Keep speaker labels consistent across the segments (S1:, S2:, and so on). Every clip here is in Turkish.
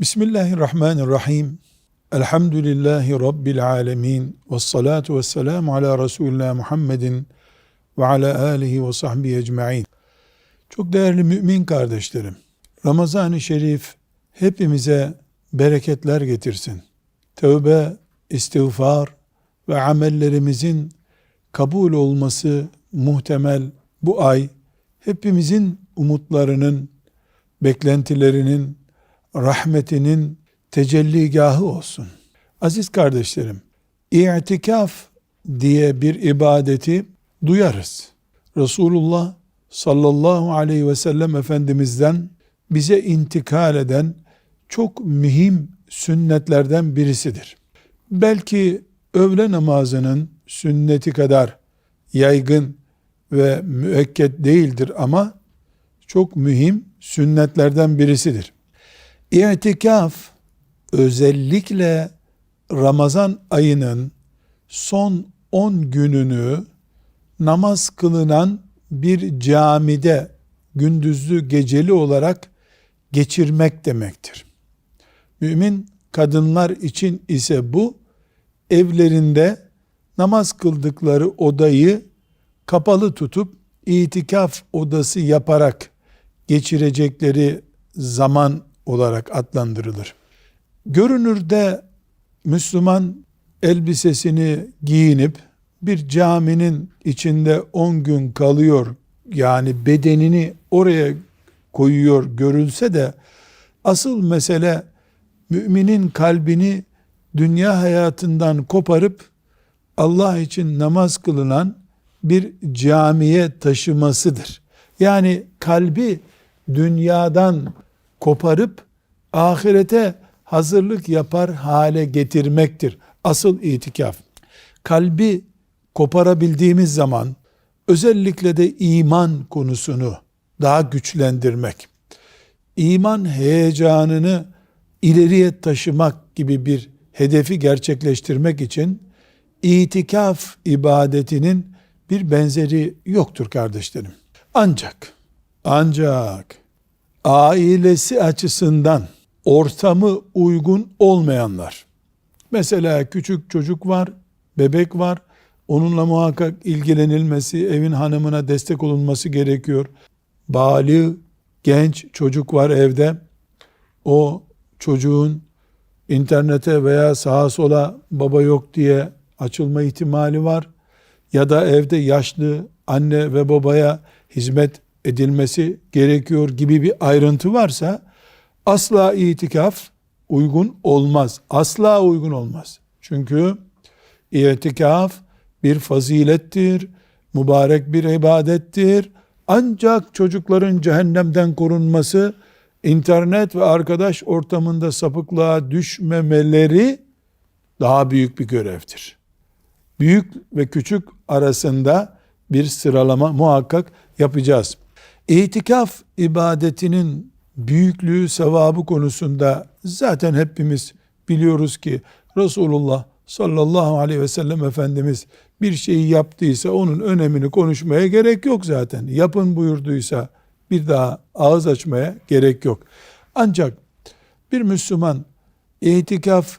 S1: Bismillahirrahmanirrahim. Elhamdülillahi Rabbil alemin. Ve salatu ve selamu ala Resulullah Muhammedin ve ala alihi ve sahbihi ecma'in. Çok değerli mümin kardeşlerim, Ramazan-ı Şerif hepimize bereketler getirsin. Tövbe, istiğfar ve amellerimizin kabul olması muhtemel bu ay hepimizin umutlarının, beklentilerinin, rahmetinin tecelligahı olsun. Aziz kardeşlerim, i'tikaf diye bir ibadeti duyarız. Resulullah sallallahu aleyhi ve sellem Efendimiz'den bize intikal eden çok mühim sünnetlerden birisidir. Belki öğle namazının sünneti kadar yaygın ve müekket değildir ama çok mühim sünnetlerden birisidir. İtikaf özellikle Ramazan ayının son 10 gününü namaz kılınan bir camide gündüzlü geceli olarak geçirmek demektir. Mümin kadınlar için ise bu evlerinde namaz kıldıkları odayı kapalı tutup itikaf odası yaparak geçirecekleri zaman olarak adlandırılır. Görünürde Müslüman elbisesini giyinip bir caminin içinde 10 gün kalıyor yani bedenini oraya koyuyor görülse de asıl mesele müminin kalbini dünya hayatından koparıp Allah için namaz kılınan bir camiye taşımasıdır. Yani kalbi dünyadan koparıp ahirete hazırlık yapar hale getirmektir. Asıl itikaf. Kalbi koparabildiğimiz zaman özellikle de iman konusunu daha güçlendirmek, iman heyecanını ileriye taşımak gibi bir hedefi gerçekleştirmek için itikaf ibadetinin bir benzeri yoktur kardeşlerim. Ancak, ancak ailesi açısından ortamı uygun olmayanlar, mesela küçük çocuk var, bebek var, onunla muhakkak ilgilenilmesi, evin hanımına destek olunması gerekiyor. Bali, genç çocuk var evde, o çocuğun internete veya sağa sola baba yok diye açılma ihtimali var. Ya da evde yaşlı anne ve babaya hizmet edilmesi gerekiyor gibi bir ayrıntı varsa asla itikaf uygun olmaz. Asla uygun olmaz. Çünkü itikaf bir fazilettir, mübarek bir ibadettir. Ancak çocukların cehennemden korunması, internet ve arkadaş ortamında sapıklığa düşmemeleri daha büyük bir görevdir. Büyük ve küçük arasında bir sıralama muhakkak yapacağız. İtikaf ibadetinin büyüklüğü, sevabı konusunda zaten hepimiz biliyoruz ki Resulullah sallallahu aleyhi ve sellem Efendimiz bir şeyi yaptıysa onun önemini konuşmaya gerek yok zaten. Yapın buyurduysa bir daha ağız açmaya gerek yok. Ancak bir Müslüman itikaf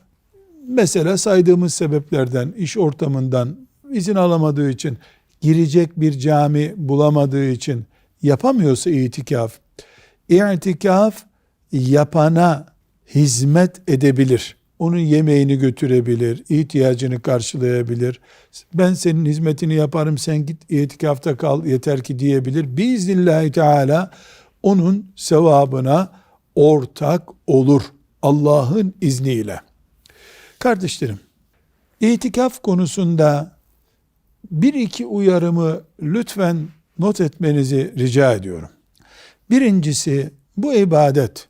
S1: mesela saydığımız sebeplerden, iş ortamından izin alamadığı için, girecek bir cami bulamadığı için yapamıyorsa itikaf, itikaf yapana hizmet edebilir. Onun yemeğini götürebilir, ihtiyacını karşılayabilir. Ben senin hizmetini yaparım, sen git itikafta kal yeter ki diyebilir. Biiznillahü Teala onun sevabına ortak olur. Allah'ın izniyle. Kardeşlerim, itikaf konusunda bir iki uyarımı lütfen not etmenizi rica ediyorum. Birincisi bu ibadet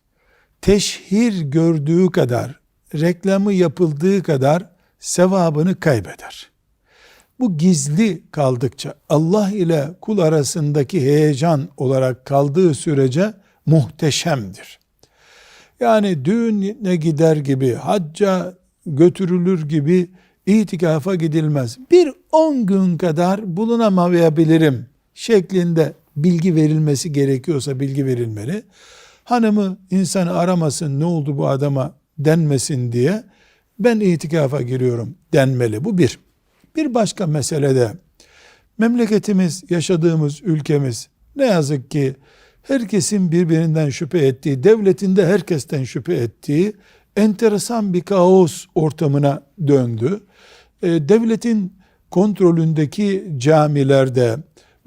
S1: teşhir gördüğü kadar, reklamı yapıldığı kadar sevabını kaybeder. Bu gizli kaldıkça Allah ile kul arasındaki heyecan olarak kaldığı sürece muhteşemdir. Yani düğüne gider gibi, hacca götürülür gibi itikafa gidilmez. Bir on gün kadar bulunamayabilirim şeklinde bilgi verilmesi gerekiyorsa bilgi verilmeli. hanımı insanı aramasın ne oldu bu adama denmesin diye ben itikafa giriyorum denmeli. Bu bir. Bir başka meselede memleketimiz, yaşadığımız ülkemiz ne yazık ki herkesin birbirinden şüphe ettiği, devletinde herkesten şüphe ettiği enteresan bir kaos ortamına döndü. E, devletin kontrolündeki camilerde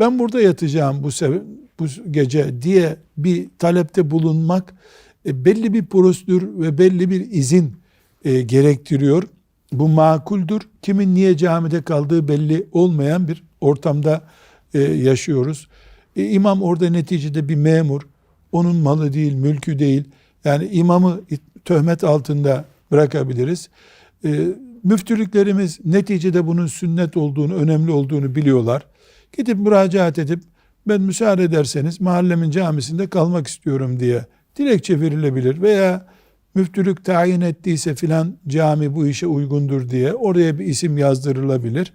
S1: ben burada yatacağım bu, sebe- bu gece diye bir talepte bulunmak e, belli bir prosedür ve belli bir izin e, gerektiriyor. Bu makuldür. Kimin niye camide kaldığı belli olmayan bir ortamda e, yaşıyoruz. E, imam orada neticede bir memur. Onun malı değil, mülkü değil. Yani imamı töhmet altında bırakabiliriz. E, müftülüklerimiz neticede bunun sünnet olduğunu, önemli olduğunu biliyorlar. Gidip müracaat edip ben müsaade ederseniz mahallemin camisinde kalmak istiyorum diye dilekçe verilebilir veya müftülük tayin ettiyse filan cami bu işe uygundur diye oraya bir isim yazdırılabilir.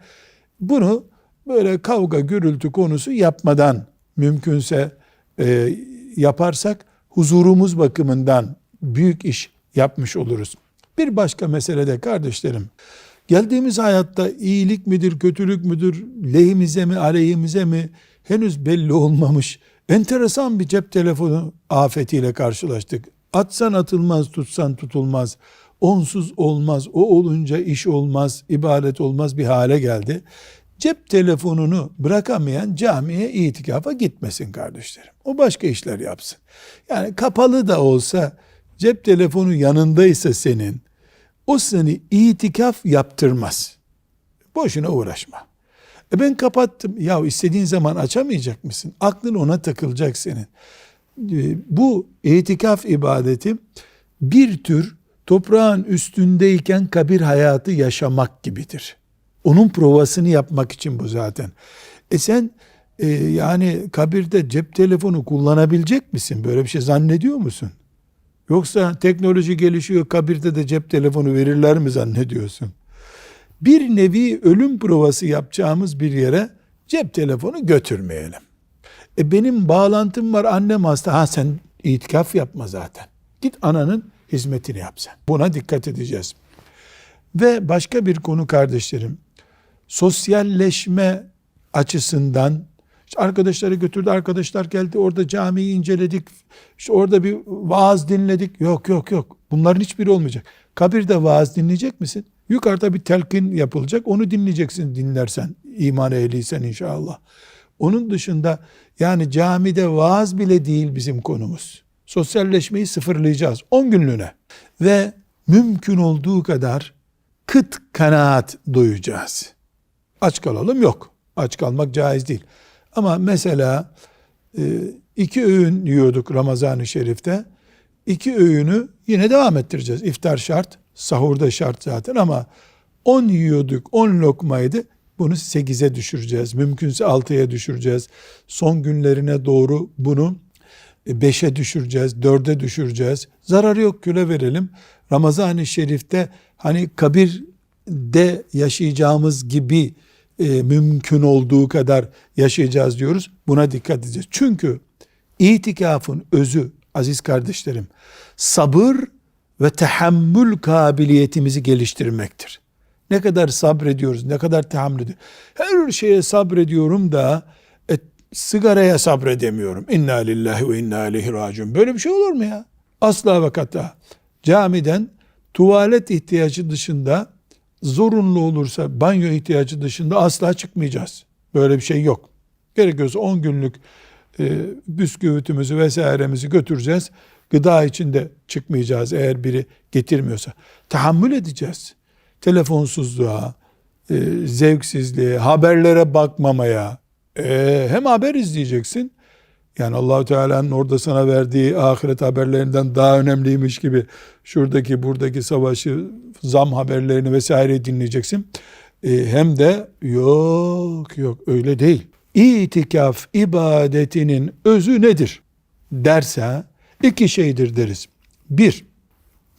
S1: Bunu böyle kavga gürültü konusu yapmadan mümkünse e, yaparsak huzurumuz bakımından büyük iş yapmış oluruz. Bir başka meselede kardeşlerim geldiğimiz hayatta iyilik midir kötülük müdür lehimize mi aleyhimize mi henüz belli olmamış enteresan bir cep telefonu afetiyle karşılaştık. Atsan atılmaz, tutsan tutulmaz. Onsuz olmaz, o olunca iş olmaz, ibadet olmaz bir hale geldi. Cep telefonunu bırakamayan camiye itikafa gitmesin kardeşlerim. O başka işler yapsın. Yani kapalı da olsa cep telefonu yanındaysa senin o seni itikaf yaptırmaz. Boşuna uğraşma. E ben kapattım. Ya istediğin zaman açamayacak mısın? Aklın ona takılacak senin. E, bu itikaf ibadeti bir tür toprağın üstündeyken kabir hayatı yaşamak gibidir. Onun provasını yapmak için bu zaten. E sen e, yani kabirde cep telefonu kullanabilecek misin? Böyle bir şey zannediyor musun? Yoksa teknoloji gelişiyor kabirde de cep telefonu verirler mi zannediyorsun? Bir nevi ölüm provası yapacağımız bir yere cep telefonu götürmeyelim. E benim bağlantım var annem hasta. Ha sen itikaf yapma zaten. Git ananın hizmetini yap sen. Buna dikkat edeceğiz. Ve başka bir konu kardeşlerim. Sosyalleşme açısından işte arkadaşları götürdü, arkadaşlar geldi, orada camiyi inceledik, işte orada bir vaaz dinledik. Yok yok yok. Bunların hiçbiri olmayacak. Kabirde vaaz dinleyecek misin? Yukarıda bir telkin yapılacak. Onu dinleyeceksin dinlersen. iman ehliysen inşallah. Onun dışında yani camide vaaz bile değil bizim konumuz. Sosyalleşmeyi sıfırlayacağız 10 günlüğüne. Ve mümkün olduğu kadar kıt kanaat duyacağız. Aç kalalım yok. Aç kalmak caiz değil. Ama mesela e, iki öğün yiyorduk Ramazan-ı Şerif'te. İki öğünü yine devam ettireceğiz. İftar şart, sahurda şart zaten ama 10 yiyorduk, 10 lokmaydı. Bunu 8'e düşüreceğiz. Mümkünse 6'ya düşüreceğiz. Son günlerine doğru bunu 5'e düşüreceğiz, 4'e düşüreceğiz. Zararı yok küle verelim. Ramazan-ı Şerif'te hani kabirde yaşayacağımız gibi e, mümkün olduğu kadar yaşayacağız diyoruz. Buna dikkat edeceğiz. Çünkü itikafın özü aziz kardeşlerim sabır ve tahammül kabiliyetimizi geliştirmektir. Ne kadar sabrediyoruz, ne kadar tahammül ediyoruz. Her şeye sabrediyorum da e, sigaraya sabredemiyorum. İnna lillahi ve inna ileyhi raciun. Böyle bir şey olur mu ya? Asla ve kata. Camiden tuvalet ihtiyacı dışında zorunlu olursa banyo ihtiyacı dışında asla çıkmayacağız. Böyle bir şey yok. Gerekiyorsa 10 günlük e, bisküvitimizi vesairemizi götüreceğiz. Gıda içinde çıkmayacağız eğer biri getirmiyorsa. Tahammül edeceğiz. Telefonsuzluğa, e, zevksizliğe, haberlere bakmamaya. E, hem haber izleyeceksin. Yani Allahu Teala'nın orada sana verdiği ahiret haberlerinden daha önemliymiş gibi şuradaki buradaki savaşı, zam haberlerini vesaire dinleyeceksin. E, hem de yok yok öyle değil. İtikaf ibadetinin özü nedir derse iki şeydir deriz. Bir,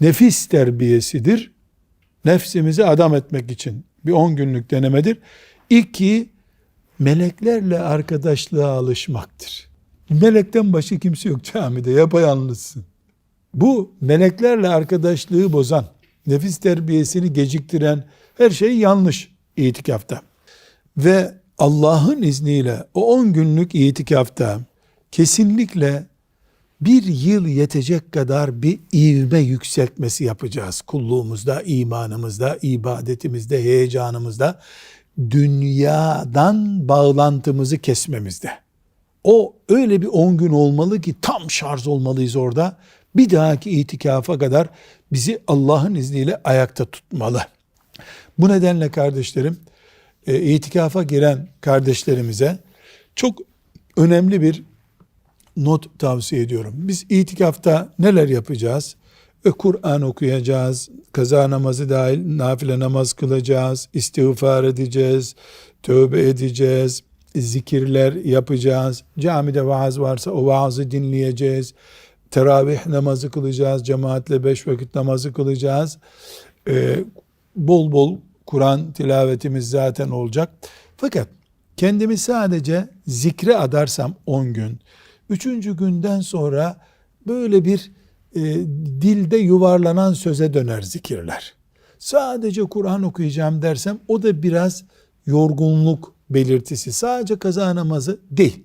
S1: nefis terbiyesidir. Nefsimizi adam etmek için bir on günlük denemedir. İki, meleklerle arkadaşlığa alışmaktır. Melekten başka kimse yok camide yapayalnızsın. Bu meleklerle arkadaşlığı bozan, nefis terbiyesini geciktiren her şey yanlış itikafta. Ve Allah'ın izniyle o 10 günlük itikafta kesinlikle bir yıl yetecek kadar bir ivme yükseltmesi yapacağız. Kulluğumuzda, imanımızda, ibadetimizde, heyecanımızda, dünyadan bağlantımızı kesmemizde. O öyle bir 10 gün olmalı ki tam şarj olmalıyız orada. Bir dahaki itikafa kadar bizi Allah'ın izniyle ayakta tutmalı. Bu nedenle kardeşlerim, e, itikafa giren kardeşlerimize çok önemli bir not tavsiye ediyorum. Biz itikafta neler yapacağız? E, Kur'an okuyacağız, kaza namazı dahil nafile namaz kılacağız, istiğfar edeceğiz, tövbe edeceğiz, zikirler yapacağız. Camide vaaz varsa o vaazı dinleyeceğiz. Teravih namazı kılacağız, cemaatle beş vakit namazı kılacağız. Ee, bol bol Kur'an tilavetimiz zaten olacak. Fakat kendimi sadece zikre adarsam 10 gün, üçüncü günden sonra böyle bir e, dilde yuvarlanan söze döner zikirler. Sadece Kur'an okuyacağım dersem o da biraz yorgunluk belirtisi. Sadece kaza namazı değil.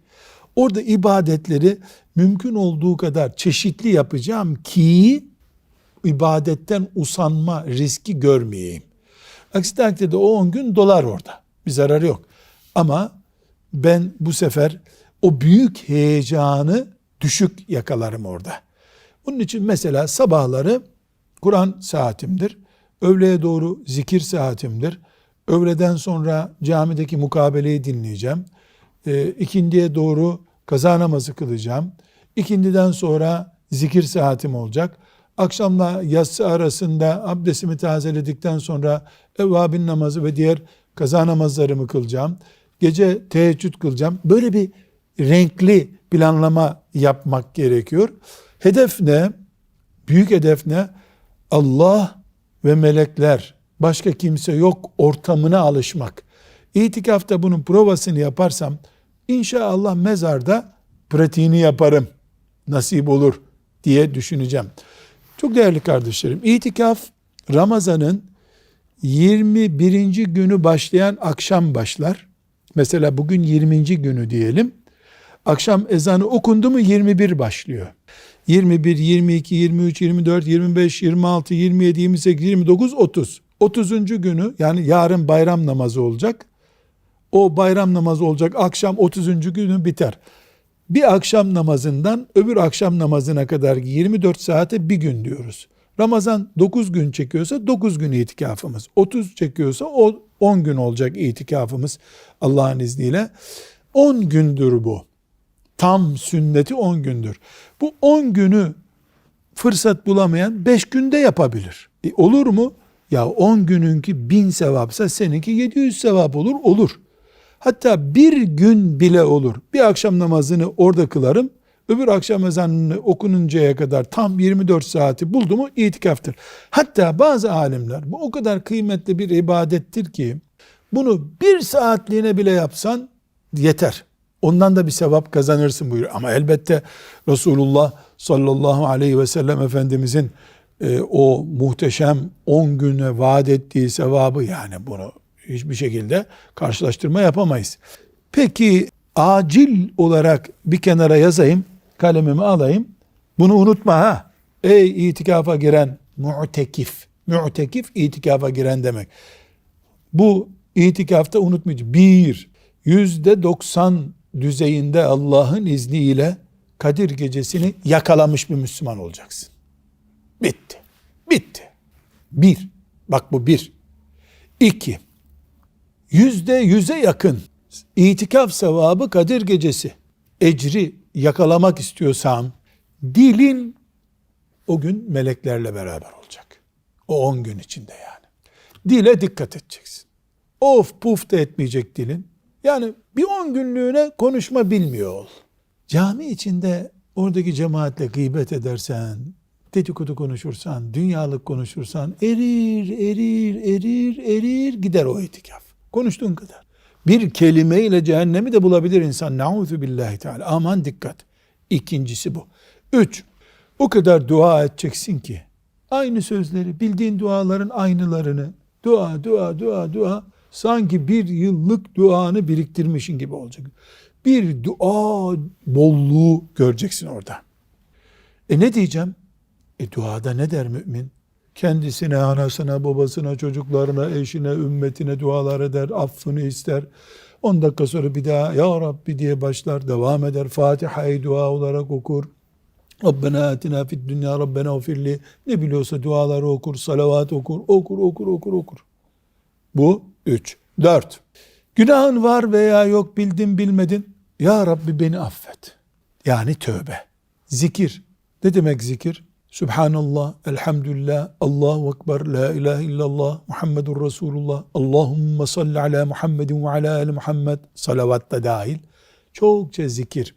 S1: Orada ibadetleri mümkün olduğu kadar çeşitli yapacağım ki ibadetten usanma riski görmeyeyim. Aksi takdirde o 10 gün dolar orada. Bir zararı yok. Ama ben bu sefer o büyük heyecanı düşük yakalarım orada. Bunun için mesela sabahları Kur'an saatimdir. Öğleye doğru zikir saatimdir. Öğleden sonra camideki mukabeleyi dinleyeceğim. E, ikindiye doğru kaza namazı kılacağım. İkindiden sonra zikir saatim olacak. Akşamla yatsı arasında abdestimi tazeledikten sonra evvabin namazı ve diğer kaza namazlarımı kılacağım. Gece teheccüd kılacağım. Böyle bir renkli planlama yapmak gerekiyor. Hedef ne? Büyük hedef ne? Allah ve melekler, başka kimse yok ortamına alışmak. İtikafta bunun provasını yaparsam inşallah mezarda pratiğini yaparım. Nasip olur diye düşüneceğim. Çok değerli kardeşlerim, itikaf Ramazan'ın 21. günü başlayan akşam başlar. Mesela bugün 20. günü diyelim. Akşam ezanı okundu mu 21 başlıyor. 21, 22, 23, 24, 25, 26, 27, 28, 29, 30. 30. günü yani yarın bayram namazı olacak. O bayram namazı olacak akşam 30. günü biter. Bir akşam namazından öbür akşam namazına kadar 24 saate bir gün diyoruz. Ramazan 9 gün çekiyorsa 9 gün itikafımız. 30 çekiyorsa o 10 gün olacak itikafımız Allah'ın izniyle. 10 gündür bu. Tam sünneti 10 gündür. Bu 10 günü fırsat bulamayan 5 günde yapabilir. E olur mu? Ya 10 gününki 1000 sevapsa seninki 700 sevap olur. Olur. Hatta bir gün bile olur. Bir akşam namazını orada kılarım. Öbür akşam ezanını okununcaya kadar tam 24 saati buldu mu itikaftır. Hatta bazı alimler bu o kadar kıymetli bir ibadettir ki bunu bir saatliğine bile yapsan yeter. Ondan da bir sevap kazanırsın buyuruyor. Ama elbette Resulullah sallallahu aleyhi ve sellem Efendimizin e, o muhteşem 10 güne vaat ettiği sevabı yani bunu hiçbir şekilde karşılaştırma yapamayız. Peki acil olarak bir kenara yazayım, kalemimi alayım. Bunu unutma ha. Ey itikafa giren mu'tekif. Mu'tekif itikafa giren demek. Bu itikafta unutmayacağım. Bir, yüzde doksan düzeyinde Allah'ın izniyle Kadir gecesini yakalamış bir Müslüman olacaksın. Bitti. Bitti. Bir. Bak bu bir. İki. Yüzde yüze yakın itikaf sevabı Kadir gecesi. Ecri yakalamak istiyorsam dilin o gün meleklerle beraber olacak. O on gün içinde yani. Dile dikkat edeceksin. Of puf da etmeyecek dilin. Yani bir on günlüğüne konuşma bilmiyor ol. Cami içinde oradaki cemaatle gıybet edersen, dedikodu konuşursan, dünyalık konuşursan erir, erir, erir, erir gider o itikaf. Konuştuğun kadar. Bir kelimeyle cehennemi de bulabilir insan. Nauzu billahi teala. Aman dikkat. İkincisi bu. Üç, o kadar dua edeceksin ki aynı sözleri, bildiğin duaların aynılarını dua, dua, dua, dua sanki bir yıllık duanı biriktirmişin gibi olacak. Bir dua bolluğu göreceksin orada. E ne diyeceğim? E duada ne der mümin? Kendisine, anasına, babasına, çocuklarına, eşine, ümmetine dualar eder, affını ister. 10 dakika sonra bir daha Ya Rabbi diye başlar, devam eder. Fatiha'yı dua olarak okur. Rabbena atina fid dünya Rabbena ufirli. Ne biliyorsa duaları okur, salavat okur, okur, okur, okur, okur. Bu üç. Dört. Günahın var veya yok bildin bilmedin. Ya Rabbi beni affet. Yani tövbe. Zikir. Ne demek zikir? Subhanallah, elhamdülillah, Allahu Ekber, la ilahe illallah, Muhammedur Resulullah, Allahümme salli ala Muhammedin ve ala ali Muhammed, salavat da dahil. Çokça zikir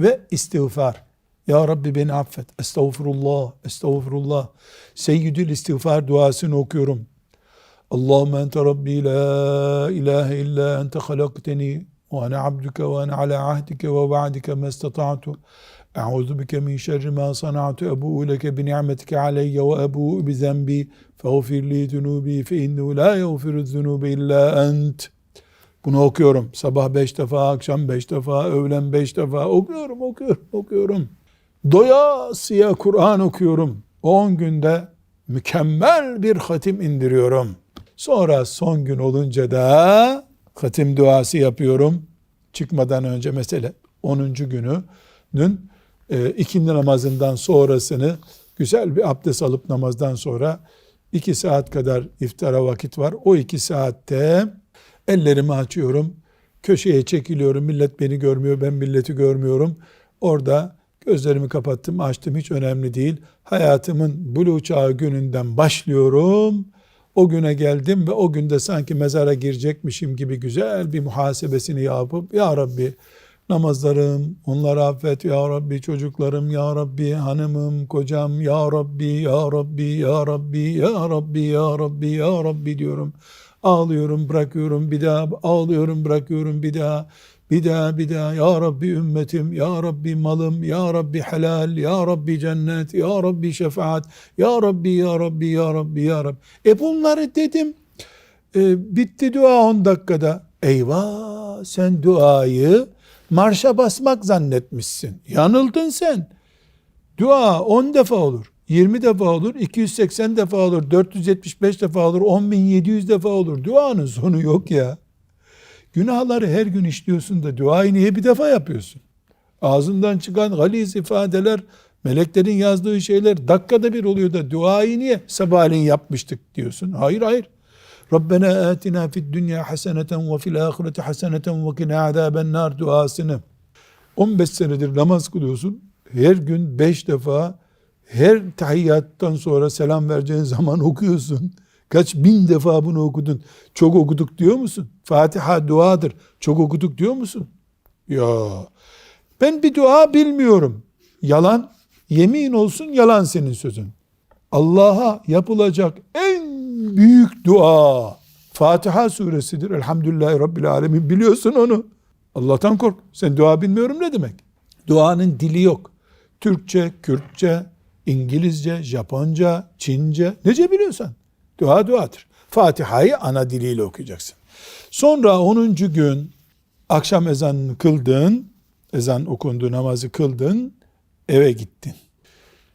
S1: ve istiğfar. Ya Rabbi beni affet. Estağfurullah, estağfurullah. Seyyidül istiğfar duasını okuyorum. Allahümme ente Rabbi la ilahe illa ente halakteni ve ana abduke ve ana ala ahdike ve va'dike me Eûzu bike min şerri ma sana'tu ebu'u leke bi ni'metike aleyye ve ebu'u bi zenbi feğfir li zunubi fe innehu la yeğfiru zunubi illa ent. Bunu okuyorum. Sabah beş defa, akşam beş defa, öğlen beş defa okuyorum, okuyorum, okuyorum. Doyasıya Kur'an okuyorum. 10 günde mükemmel bir hatim indiriyorum. Sonra son gün olunca da hatim duası yapıyorum. Çıkmadan önce mesela 10. gününün e, ikindi namazından sonrasını güzel bir abdest alıp namazdan sonra iki saat kadar iftara vakit var. O iki saatte ellerimi açıyorum. Köşeye çekiliyorum. Millet beni görmüyor. Ben milleti görmüyorum. Orada gözlerimi kapattım, açtım. Hiç önemli değil. Hayatımın buluğ çağı gününden başlıyorum. O güne geldim ve o günde sanki mezara girecekmişim gibi güzel bir muhasebesini yapıp Ya Rabbi namazlarım, onları affet ya Rabbi, çocuklarım ya Rabbi, hanımım, kocam ya Rabbi, ya Rabbi, ya Rabbi, ya Rabbi, ya Rabbi, ya Rabbi diyorum. Ağlıyorum, bırakıyorum, bir daha ağlıyorum, bırakıyorum, bir daha, bir daha, bir daha, ya Rabbi ümmetim, ya Rabbi malım, ya Rabbi helal, ya Rabbi cennet, ya Rabbi şefaat, ya Rabbi, ya Rabbi, ya Rabbi, ya Rabbi. E bunları dedim, e, bitti dua 10 dakikada. Eyvah, sen duayı marşa basmak zannetmişsin. Yanıldın sen. Dua 10 defa olur. 20 defa olur, 280 defa olur, 475 defa olur, 10.700 defa olur. Duanın sonu yok ya. Günahları her gün işliyorsun da duayı niye bir defa yapıyorsun? Ağzından çıkan galiz ifadeler, meleklerin yazdığı şeyler dakikada bir oluyor da duayı niye sabahleyin yapmıştık diyorsun? Hayır hayır. Rabbena atina fid dünya haseneten ve fil ahireti haseneten ve kina azaben nar duasını 15 senedir namaz kılıyorsun. Her gün 5 defa her tahiyyattan sonra selam vereceğin zaman okuyorsun. Kaç bin defa bunu okudun. Çok okuduk diyor musun? Fatiha duadır. Çok okuduk diyor musun? Ya ben bir dua bilmiyorum. Yalan. Yemin olsun yalan senin sözün. Allah'a yapılacak en büyük dua Fatiha suresidir. Elhamdülillahi Rabbil Alemin. Biliyorsun onu. Allah'tan kork. Sen dua bilmiyorum ne demek? Duanın dili yok. Türkçe, Kürtçe, İngilizce, Japonca, Çince, nece biliyorsan. Dua duadır. Fatiha'yı ana diliyle okuyacaksın. Sonra 10. gün akşam ezanını kıldın, ezan okundu, namazı kıldın, eve gittin.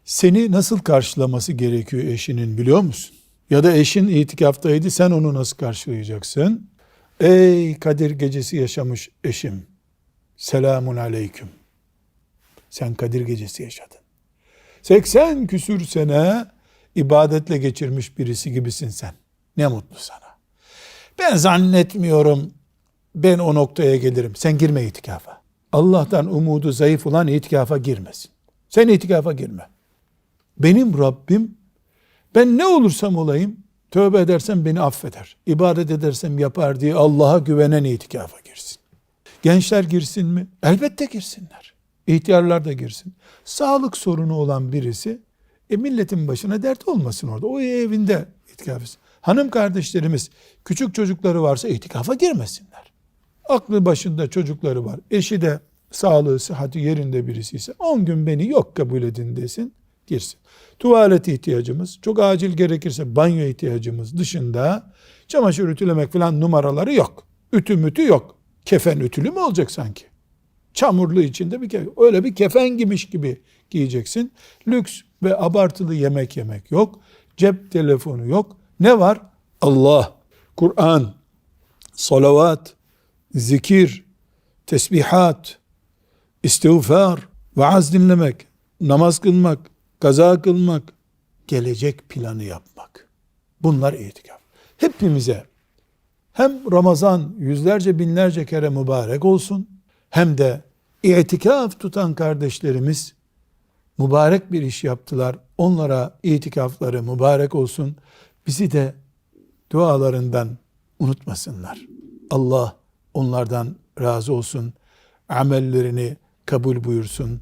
S1: Seni nasıl karşılaması gerekiyor eşinin biliyor musun? Ya da eşin itikaftaydı, sen onu nasıl karşılayacaksın? Ey Kadir gecesi yaşamış eşim, selamun aleyküm. Sen Kadir gecesi yaşadın. 80 küsür sene ibadetle geçirmiş birisi gibisin sen. Ne mutlu sana. Ben zannetmiyorum ben o noktaya gelirim. Sen girme itikafa. Allah'tan umudu zayıf olan itikafa girmesin. Sen itikafa girme. Benim Rabbim ben ne olursam olayım tövbe edersem beni affeder. İbadet edersem yapar diye Allah'a güvenen itikafa girsin. Gençler girsin mi? Elbette girsinler. İhtiyarlar da girsin. Sağlık sorunu olan birisi e milletin başına dert olmasın orada. O evinde itikaf etsin. Hanım kardeşlerimiz küçük çocukları varsa itikafa girmesinler. Aklı başında çocukları var. Eşi de sağlığı, sıhhati yerinde birisi ise 10 gün beni yok kabul edin desin, girsin. Tuvalet ihtiyacımız, çok acil gerekirse banyo ihtiyacımız dışında çamaşır ütülemek falan numaraları yok. Ütü mütü yok. Kefen ütülü mü olacak sanki? Çamurlu içinde bir kefen. Öyle bir kefen giymiş gibi giyeceksin. Lüks ve abartılı yemek yemek yok. Cep telefonu yok. Ne var? Allah, Kur'an, salavat, zikir, tesbihat, istiğfar, vaaz dinlemek, namaz kılmak, kaza kılmak, gelecek planı yapmak. Bunlar itikaf. Hepimize hem Ramazan yüzlerce binlerce kere mübarek olsun hem de itikaf tutan kardeşlerimiz mübarek bir iş yaptılar. Onlara itikafları mübarek olsun. Bizi de dualarından unutmasınlar. Allah onlardan razı olsun. Amellerini kabul buyursun.